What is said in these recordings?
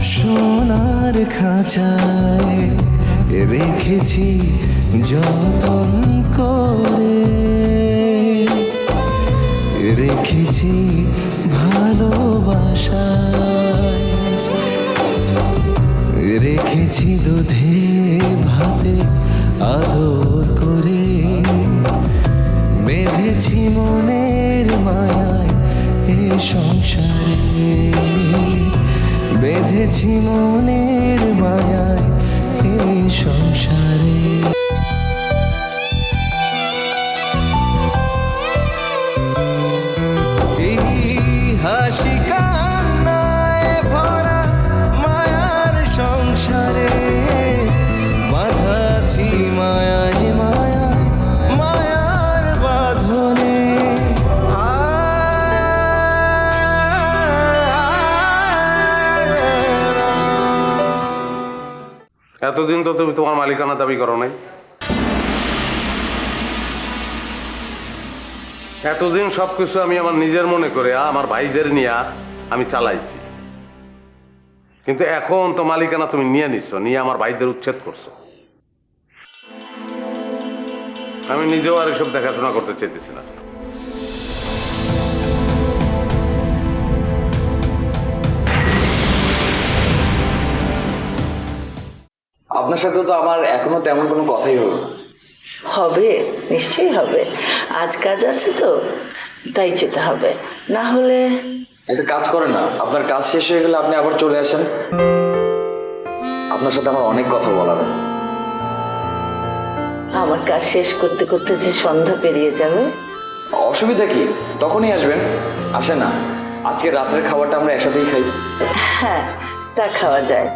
সোনার খাঁচায় রেখেছি যতন করে। রেখেছি ভালোবাসায়। রেখেছি দুধে ভাতে আদর করে। বেঁধেছি মনের মায়ায় এ সংসারে। বেঁধেছি মনের মায়ায় এই সংসারে। এতদিন তো তুমি তোমার মালিকানা দাবি করো নাই। এতদিন সবকিছু আমি আমার নিজের মনে করে আমার ভাইদের নিয়ে আমি চালাইছি। কিন্তু এখন তো মালিকানা তুমি নিয়ে নিচ্ছ নিয়ে আমার ভাইদের উচ্ছেদ করছ। আমি নিজেও আর এসব দেখাশোনা করতে চাইতেছি না। আপনার সাথে তো আমার এখনও তেমন কোনো কথাই হলো না। হবে নিশ্চয়ই হবে। আজ কাজ আছে তো তাই যেতে হবে। না হলে একটা কাজ করেন না আপনার কাজ শেষ হয়ে গেলে আপনি আবার চলে আসেন। আপনার সাথে আমার অনেক কথা বলার। আমার কাজ শেষ করতে করতে যে সন্ধ্যা পেরিয়ে যাবে। অসুবিধা কি? তখনই আসবেন। আসে না আজকে রাত্রের খাবারটা আমরা একসাথেই খাই। হ্যাঁ তা খাওয়া যায়।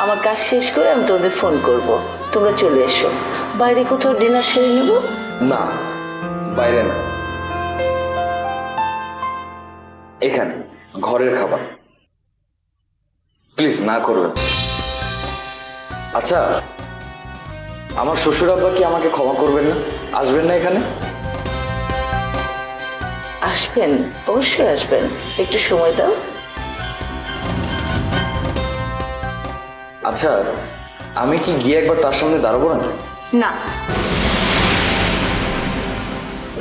আমার কাজ শেষ করে আমি তোমাদের ফোন করব। তোমরা চলে এসো। বাইরে কোথাও ডিনার সেরে নেব? না বাইরে না। এখানে ঘরের খাবার। প্লিজ না করবেন আচ্ছা আমার শ্বশুর আব্বা কি আমাকে ক্ষমা করবেন না? আসবেন না এখানে? আসবেন অবশ্যই আসবেন। একটু সময় দাও। আচ্ছা আমি কি গিয়ে একবার তার সামনে দাঁড়াবো নাকি? না।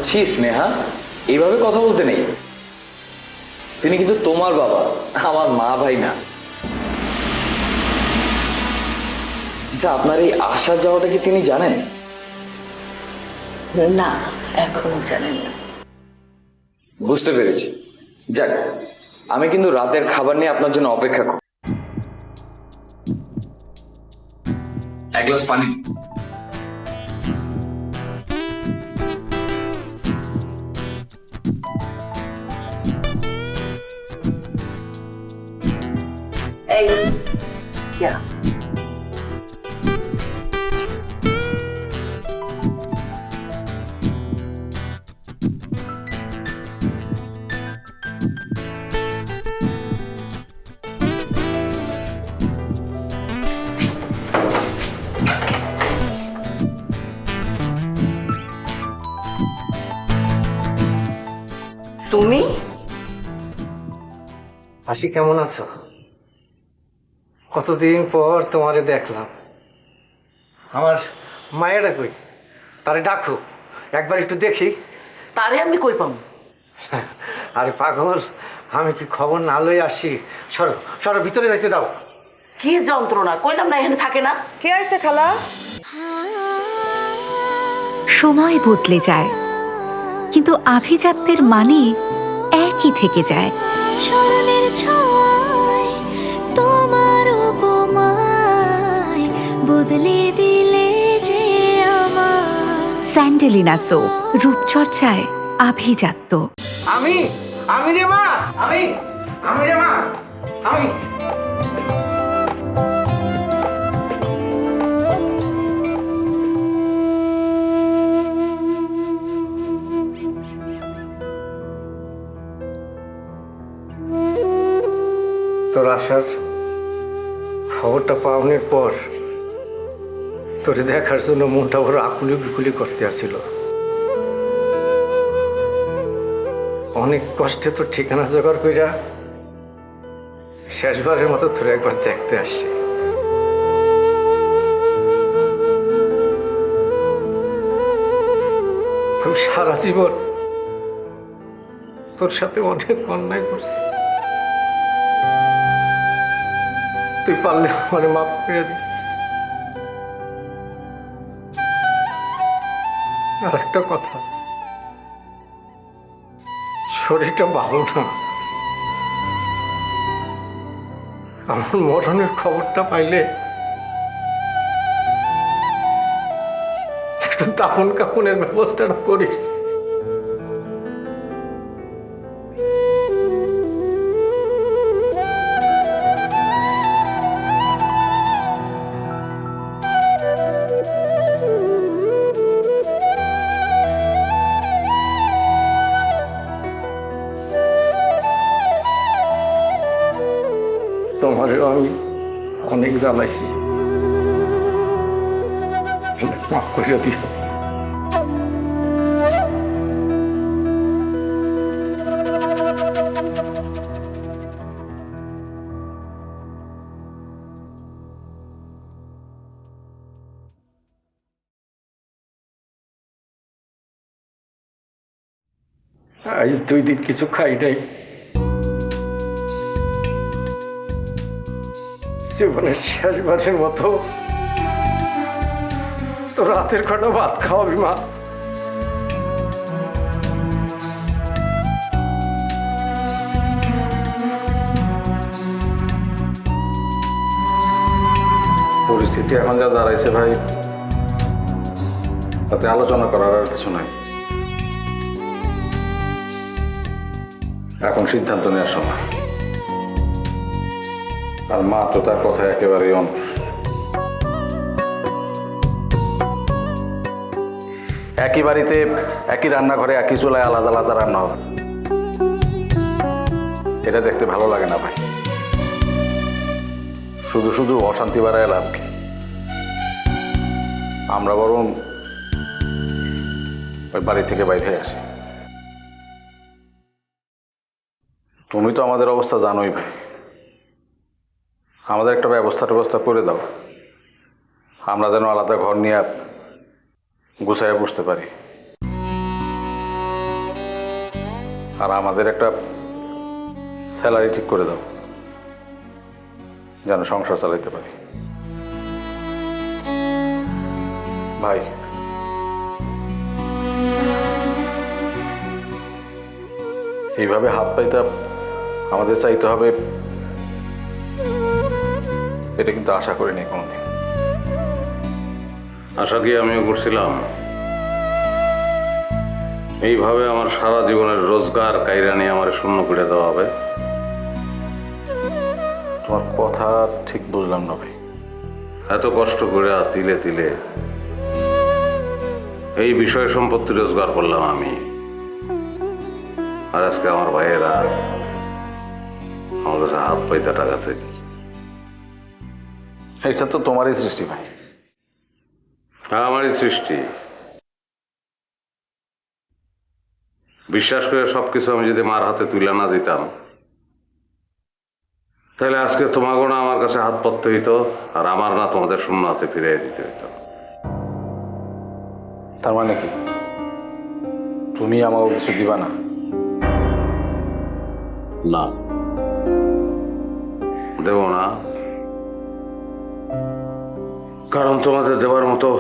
ছি স্নেহা এইভাবে কথা বলতে নেই। তিনি কিন্তু তোমার বাবা আমার মা ভাই না। আচ্ছা আপনার এই আসা যাওয়াটা কি তিনি জানেন? না এখনও জানেন না। বুঝতে পেরেছি। যাক আমি কিন্তু রাতের খাবার নিয়ে আপনার জন্য অপেক্ষা করি এক গ্লাস পানি তুমি? হাসি কেমন আছো? কতদিন পর তোমারে দেখলাম। আমার মায়েরা কই? তারে ডাকো একবার একটু দেখি। তারে আমি কই পাবো? আরে পাগল আমি কি খবর না লই আসি? সরো সরো ভিতরে যাইতে দাও। কি যন্ত্রণা কইলাম না এখানে থাকে না। কে আইছে খালা? সময় বদলে যায়। কিন্তু আভিজাত্যের মানে একই থেকে যায়। স্মরণের ছয় তোমার উপমায় বদলে দিলে যে স্যান্ডেলিনা সো রূপচর্চায় আভিজাত্য। আমি আমি রে মা আমি আমি রে মা আমি তোর আসার খবরটা পাওয়ানোর পর তোরে দেখার জন্য মনটা বড় আকুলি বিকুলি করতে আসছিল অনেক কষ্টে তো ঠিকানা জোগাড় কইরা শেষবারের মতো তোর একবার দেখতে আসছি। সারা জীবন তোর সাথে অনেক অন্যায় করছি। তুই পারলে আমার মাফ করে দিস। আর একটা কথা, শরীরটা ভালো না। আমার মরণের খবরটা পাইলে একটু দাফন কাফনের ব্যবস্থাটা করিস। জ্বালাইছি। মাফ করে দিন কিছু খাই নাই। জীবনের শেষবারের মতো তো রাতের কটা ভাত খাওয়াবি, মা। পরিস্থিতি এখন যা দাঁড়াইছে ভাই, তাতে আলোচনা করার আর কিছু নাই। এখন সিদ্ধান্ত নেওয়ার সময়। আর মা তো তার কথা একেবারেই অন একই বাড়িতে, একই রান্নাঘরে, একই চুলায় আলাদা আলাদা রান্না হবে। এটা দেখতে ভালো লাগে না ভাই। শুধু শুধু অশান্তি বাড়ায় লাভ কি? আমরা বরং ওই বাড়ি থেকে বাইরে আসি। তুমি তো আমাদের অবস্থা জানোই ভাই। আমাদের একটা ব্যবস্থা ট্যবস্থা করে দাও। আমরা যেন আলাদা ঘর নিয়ে গুছাইয়া বসতে পারি। আর আমাদের একটা স্যালারি ঠিক করে দাও। যেন সংসার চালাইতে পারি। ভাই। এইভাবে হাত পাইতে আমাদের চাইতে হবে এটা কিন্তু আশা করিনি কোনোদিন। আশা কি আমিও করছিলাম? এইভাবে আমার সারা জীবনের রোজগার কাইরা নিয়ে আমার শূন্য করে দেওয়া হবে। তোমার কথা ঠিক বুঝলাম না ভাই। এত কষ্ট করে আর তিলে তিলে এই বিষয় সম্পত্তি রোজগার করলাম আমি। আর আজকে আমার ভাইয়েরা আমার কাছে হাত পাইতে টাকা চাইতেছে। এটা তো তোমারই সৃষ্টি ভাই। আমারই সৃষ্টি। বিশ্বাস করে সবকিছু আমি যদি মার হাতে তুলে না দিতাম তাহলে আজকে তোমাকে না আমার কাছে হাত পড়তে হইতো আর আমার না তোমাদের শূন্য হাতে ফিরিয়ে দিতে হইতো। তার মানে কি? তুমি আমাকে কিছু দিবা না? না। দেব না। কারণ তোমাদের দেওয়ার মতো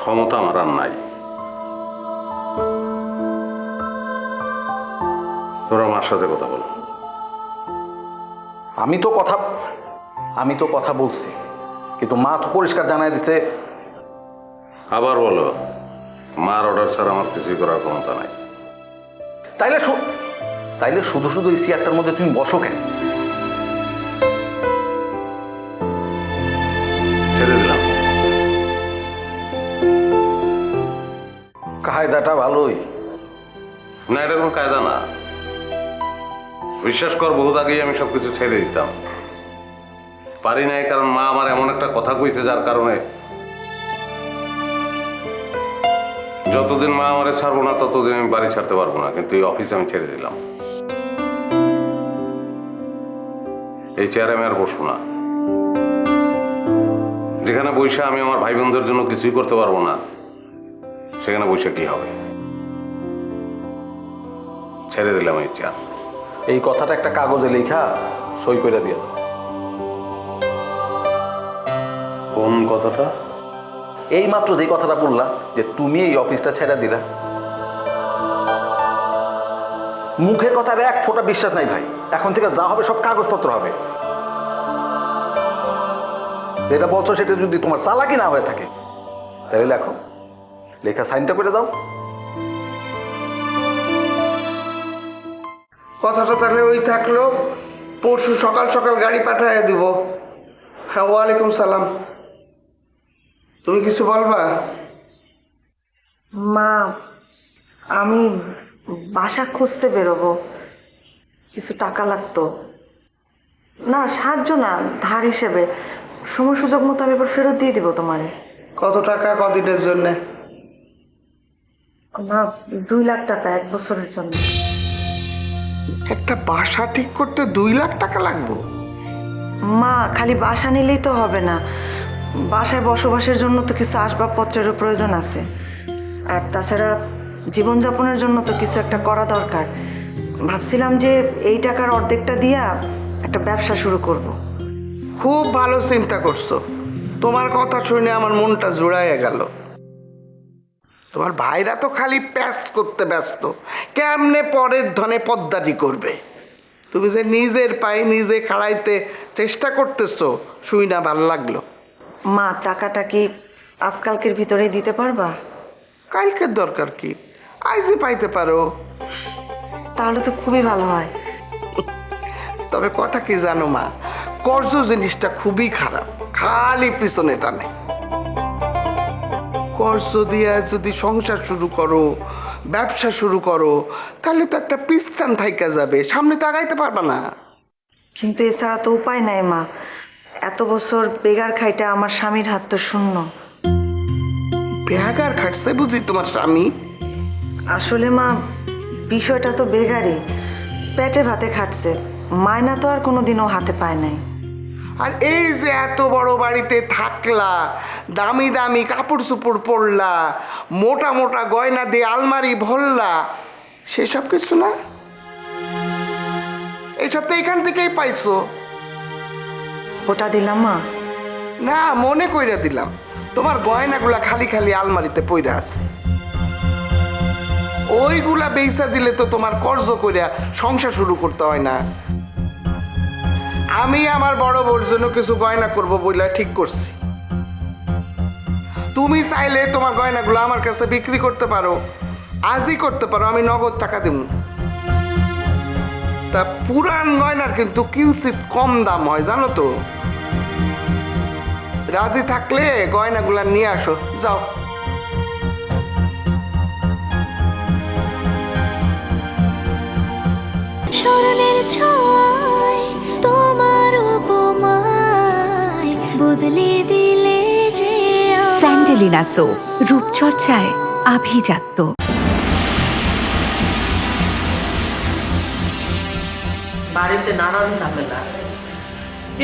ক্ষমতা আমার আর নাই। তোরা আমার সাথে কথা বলো। আমি তো কথা আমি তো কথা বলছি কিন্তু মা তো পরিষ্কার জানাই দিচ্ছে আবার বলো মার অর্ডার ছাড়া আমার কিছুই করার ক্ষমতা নাই। তাইলে তাইলে শুধু শুধু এই চেয়ারটার মধ্যে তুমি বসো কেন? কায়দাটা ভালোই। না, এটা কোনো কায়দা না। বিশ্বাস কর, বহুত আগেই আমি সবকিছু ছেড়ে দিতাম। পারি নাই, কারণ মা আমার এমন একটা কথা কইছে যার কারণে যতদিন মা আমারে ছাড়বো না, ততদিন আমি বাড়ি ছাড়তে পারব না, কিন্তু এই অফিসে আমি ছেড়ে দিলাম। এই চেয়ারে আমি আর বসবো না। যেখানে বৈশা আমি আমার ভাই বোনদের জন্য কিছুই করতে পারব না। সেখানে কি হবে? ছেড়ে দিলাম এই চেয়ার এই কথাটা একটা কাগজে লেখা সই করে দিয়ে দাও। কোন কথাটা? এই মাত্র যে কথাটা বললা যে তুমি এই অফিসটা ছেড়ে দিলা। মুখের কথার এক ফোঁটা বিশ্বাস নাই ভাই। এখন থেকে যা হবে সব কাগজপত্র হবে। যেটা বলছো সেটা যদি তোমার চালাকি না হয়ে থাকে তাহলে লেখো। লেখা সাইনটা করে দাও। কথাটা তাহলে ওই থাকল। পরশু সকাল সকাল গাড়ি পাঠায় দিব। হ্যাঁ ওয়ালাইকুম সালাম। তুমি কিছু বলবা? মা আমি বাসা খুঁজতে বেরোবো। কিছু টাকা লাগতো। না সাহায্য না ধার হিসেবে। সময় সুযোগ মতো আমি এবার ফেরত দিয়ে দিব তোমারে। কত টাকা কদিনের জন্যে? মা দুই লাখ টাকা এক বছরের জন্য। একটা বাসা ঠিক করতে দুই লাখ টাকা লাগবো? মা খালি বাসা নিলেই তো হবে না। বাসায় বসবাসের জন্য তো কিছু আসবাবপত্রেরও প্রয়োজন আছে। আর তাছাড়া জীবনযাপনের জন্য তো কিছু একটা করা দরকার। ভাবছিলাম যে এই টাকার অর্ধেকটা দিয়া একটা ব্যবসা শুরু করব। খুব ভালো চিন্তা করছ। তোমার কথা শুনে আমার মনটা জোড়াইয়া গেল। তোমার ভাইরা তো খালি প্যাস করতে ব্যস্ত। কেমনে পরের ধনে পদ্মাটি করবে? তুমি যে নিজের পায়ে নিজে খাড়াইতে চেষ্টা করতেছো শুই না ভালো লাগল। মা টাকাটা কি আজকালকের ভিতরেই দিতে পারবা? কালকের দরকার কি? আইজি পাইতে পারো। তাহলে তো খুবই ভালো হয়। তবে কথা কি জানো মা? কর্জ জিনিসটা খুবই খারাপ খালি পিছনে টানে। কর্জ দিয়ে যদি সংসার শুরু করো ব্যবসা শুরু করো তাহলে তো একটা পিস্টান থাইকা যাবে। সামনে তো আগাইতে পারবে না। কিন্তু এছাড়া তো উপায় নাই মা। এত বছর বেগার খাইটা আমার স্বামীর হাত তো শূন্য। ব্যাগার খাটছে বুঝি তোমার স্বামী? আসলে মা বিষয়টা তো বেগারই। পেটে ভাতে খাটছে। মায়না তো আর কোনোদিনও হাতে পায় নাই। আর এই যে এত বড় বাড়িতে থাকলা দামি দামি কাপড় চোপড় পরলা মোটা মোটা গয়না দিয়ে আলমারি ভরলা সেসব কিছু না? এইসব তো এখান থেকেই পাইছো। ওটা দিলাম মা। না মনে কইরা দিলাম তোমার গয়নাগুলা খালি খালি আলমারিতে পইরা আছে। ওইগুলা বেইসা দিলে তো তোমার কর্জ কইরা সংসার শুরু করতে হয় না। আমি আমার বড় বোর জন্য কিছু গয়না করব বইলা ঠিক করছি। তুমি চাইলে তোমার গয়নাগুলো আমার কাছে বিক্রি করতে পারো, আজই করতে পারো, আমি নগদ টাকা দেব তা পুরান গয়নার কিন্তু কিঞ্চিত কম দাম হয়, জানো তো? রাজি থাকলে গয়নাগুলা নিয়ে আসো, যাও। স্মরণের ছয় তোমার উপমায় বদলে দিলে যে। স্যান্ডেলিনা সো রূপচর্চায় আভিজাত্য। বাড়িতে নানান ঝামেলা।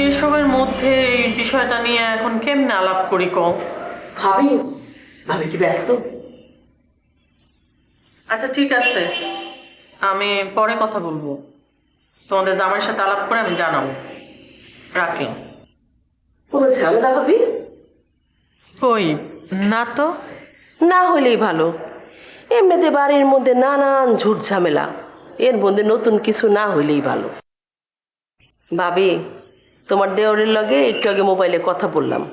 এইসবের মধ্যে এই বিষয়টা নিয়ে এখন কেমনে আলাপ করি কম ভাবি ভাবি কি ব্যস্ত? আচ্ছা ঠিক আছে। আমি পরে কথা বলব। তোমাদের জামাইয়ের সাথে আলাপ করে আমি জানাব। রাখলাম। কোনো ঝামেলা ভাবি? কই? না তো। না হলেই ভালো। এমনিতে বাড়ির মধ্যে নানান ঝুট ঝামেলা। এর মধ্যে নতুন কিছু না হইলেই ভালো। ভাবি তোমার দেওরের লগে একটু আগে মোবাইলে কথা বললাম।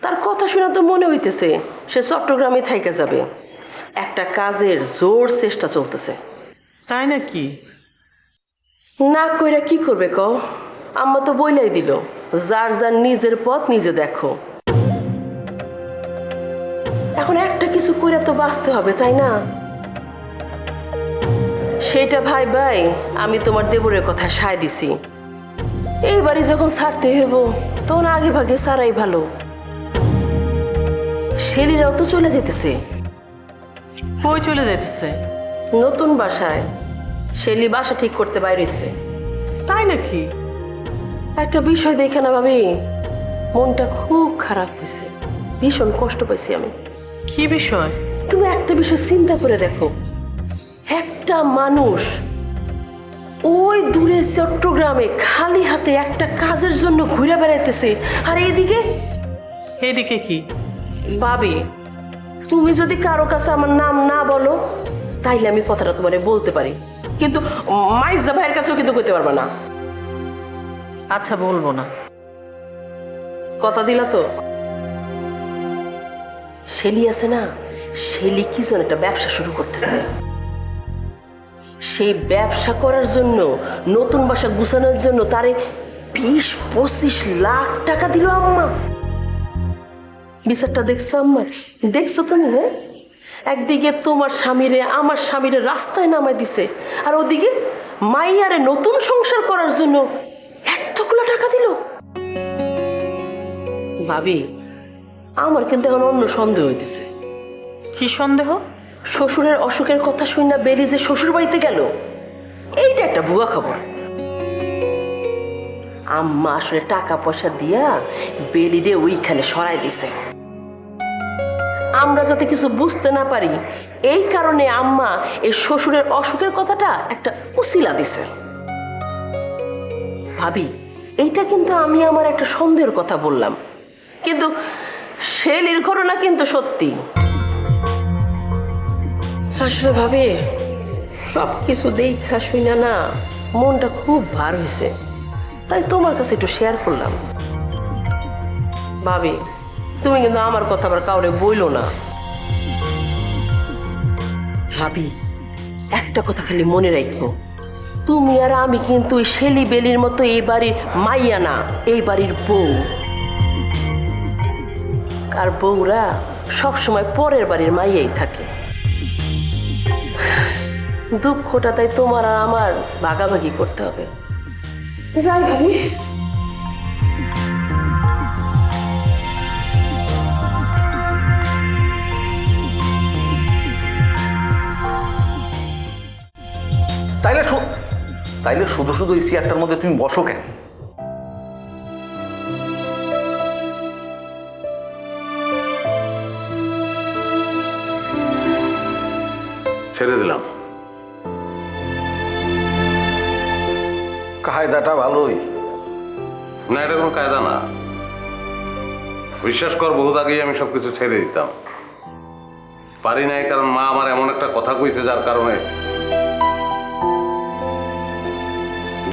তার কথা শুনে তো মনে হইতেছে সে চট্টগ্রামে থাইকা যাবে। একটা কাজের জোর চেষ্টা চলতেছে। তাই নাকি? না কইরা কি করবে ক আম্মা তো বইলাই দিল। যার যার নিজের পথ নিজে দেখো। এখন একটা কিছু কইরা তো বাঁচতে হবে, তাই না? সেটা ভাই ভাই, আমি তোমার দেবরের কথা সায় দিছি। এই বাড়ি যখন ছাড়তে হইব, তখন আগে ভাগে সারাই ভালো। শেরিরাও তো চলে যেতেছে কই চলে যেতেছে নতুন বাসায়। শেলি বাসা ঠিক করতে বাইরেছে তাই নাকি? একটা বিষয় দেখে না ভাবি। মনটা খুব খারাপ হয়েছে। ভীষণ কষ্ট পাইছি আমি। কি বিষয়? তুমি একটা বিষয় চিন্তা করে দেখো। একটা মানুষ ওই দূরে চট্টগ্রামে খালি হাতে একটা কাজের জন্য ঘুরে বেড়াইতেছে। আর এইদিকে? এইদিকে কি? ভাবি তুমি যদি কারও কাছে আমার নাম না বলো তাইলে আমি কথাটা তোমারে বলতে পারি। কিন্তু মাইজা ভাইয়ের কাছেও কিন্তু কইতে পারবে না। আচ্ছা বলব না। কথা দিলা তো। শেলি আছে না? শেলি কি যেন একটা ব্যবসা শুরু করতেছে। সেই ব্যবসা করার জন্য নতুন বাসা গুছানোর জন্য তারে বিশ পঁচিশ লাখ টাকা দিল আম্মা। বিচারটা দেখছ আম্মা? দেখছ তুমি হ্যাঁ? একদিকে তোমার স্বামীরে আমার স্বামীরে রাস্তায় নামাই দিছে আর ওদিকে মাইয়ারে নতুন সংসার করার জন্য এতগুলো টাকা দিল। ভাবি আমার কিন্তু এখন অন্য সন্দেহ হইতেছে। কি সন্দেহ? শ্বশুরের অসুখের কথা শুই না বেলি যে শ্বশুর বাড়িতে গেল এইটা একটা ভুয়া খবর। আম্মা আসলে টাকা পয়সা দিয়া বেলিরে ওইখানে সরাই দিছে। আমরা যাতে কিছু বুঝতে না পারি, এই কারণে আম্মা এই শ্বশুরের অসুখের কথাটা একটা উসিলা দিছে। ভাবি, এইটা কিন্তু আমি আমার একটা সন্দেহের কথা বললাম। কিন্তু শেলির ঘটনা কিন্তু সত্যি। আসলে ভাবে সব কিছু দেখা শুই না না মনটা খুব ভার হয়েছে তাই তোমার কাছে একটু শেয়ার করলাম। ভাবি তুমি কিন্তু আমার কথা আবার কাউরে বইলো না। ভাবি, একটা কথা খালি মনে রাখো তুমি আর আমি কিন্তু শেলি বেলির মতো এই বাড়ির মাইয়া না, এই বাড়ির বউ। আর বউরা সবসময় পরের বাড়ির মাইয়াই থাকে। দুঃখটা তাই তোমার আর আমার ভাগাভাগি করতে হবে। যাই ভাবি। তাইলে শুধু শুধু এই চেয়ারটার মধ্যে তুমি বসো কেন? ছেড়ে দিলাম। কায়দাটা ভালোই। না এটা কোনো কায়দা না। বিশ্বাস কর বহুত আগেই আমি সবকিছু ছেড়ে দিতাম। পারি নাই কারণ মা আমার এমন একটা কথা কইছে যার কারণে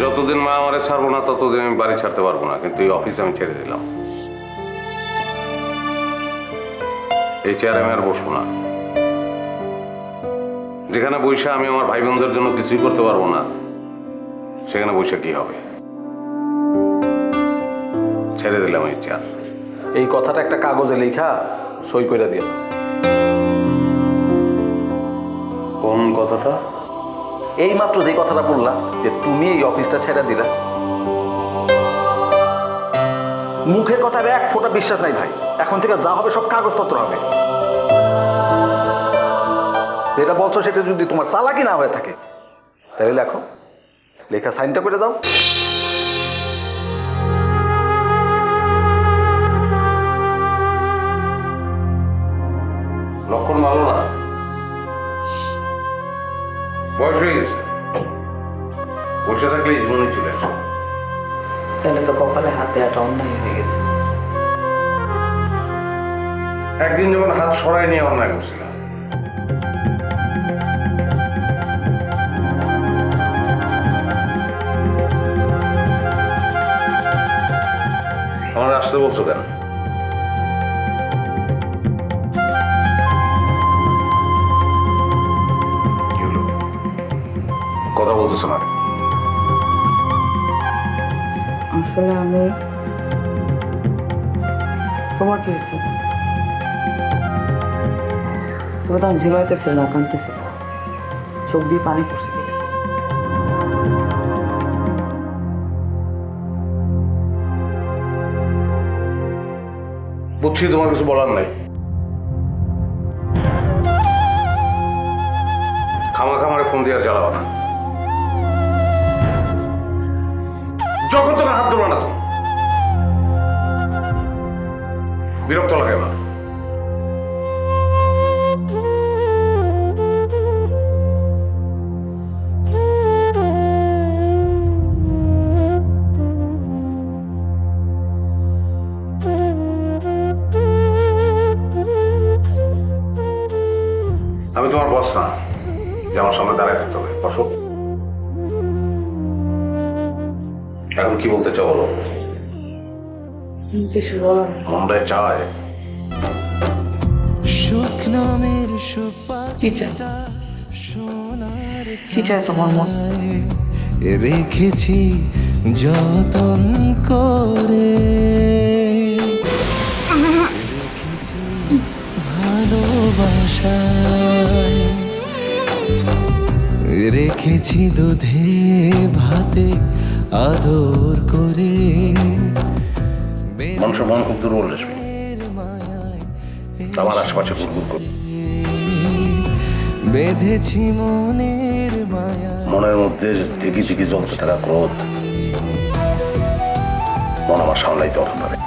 যতদিন মা আমারে ছাড়বো না ততদিন আমি বাড়ি ছাড়তে পারব না কিন্তু এই অফিস আমি ছেড়ে দিলাম। এই চেয়ারে আমি আর বসবো না। যেখানে বৈশা আমি আমার ভাই বোনদের জন্য কিছুই করতে পারব না সেখানে বৈশা কি হবে? ছেড়ে দিলাম এই চেয়ার এই কথাটা একটা কাগজে লেখা সই করে দিলাম। কোন কথাটা? এই মাত্র যে কথাটা বললা, যে তুমি এই অফিসটা ছেড়ে দিলা। মুখের কথার এক ফোঁটা বিশ্বাস নাই ভাই। এখন থেকে যা হবে সব কাগজপত্র হবে। যেটা বলছো সেটা যদি তোমার চালাকি না হয়ে থাকে, তাহলে লেখো। লেখা সাইনটা করে দাও। লক্ষণ ভালো না? বয়স হয়ে গেছে। বসে থাকলে জীবনে চলে আসে তাহলে তো কপালে হাতে হাঁটা অন্যায় হয়ে গেছে। একদিন যখন হাত সরাই নিয়ে অন্যায় করছিলাম। আমার আসতে বলছো কেন? আসলে আমি তোমার কি হয়েছে? তুমি তখন ঝিমাইতেছিল না কাঁদতেছিল চোখ দিয়ে পানি পড়ছে বুঝছি তোমার কিছু বলার নাই। খামা খামারে ফোন দিয়ে আর জ্বালাবো না। যখন তখন হাত ধরবা না। তুমি বিরক্ত লাগে আমার আমি তোমার বস না, যে আমার সামনে দাঁড়ায় এখন কি বলতে চাও বলো? কিছু চায়। সুখ নামের সুপার কি কি চাই তোমার মন? রেখেছি যতন করে। রেখেছি ভালোবাসায় রেখেছি দুধে ভাতে আদর করে মানুষের মন খুব দুর্বল রেশমি আমার আশেপাশে গুড়গুড় করে। বেঁধেছি মনের মায়া। মনের মধ্যে দিকে দিকে জ্বলতে থাকা ক্রোধ। মন আমার সামলাইতে অর্থ পারে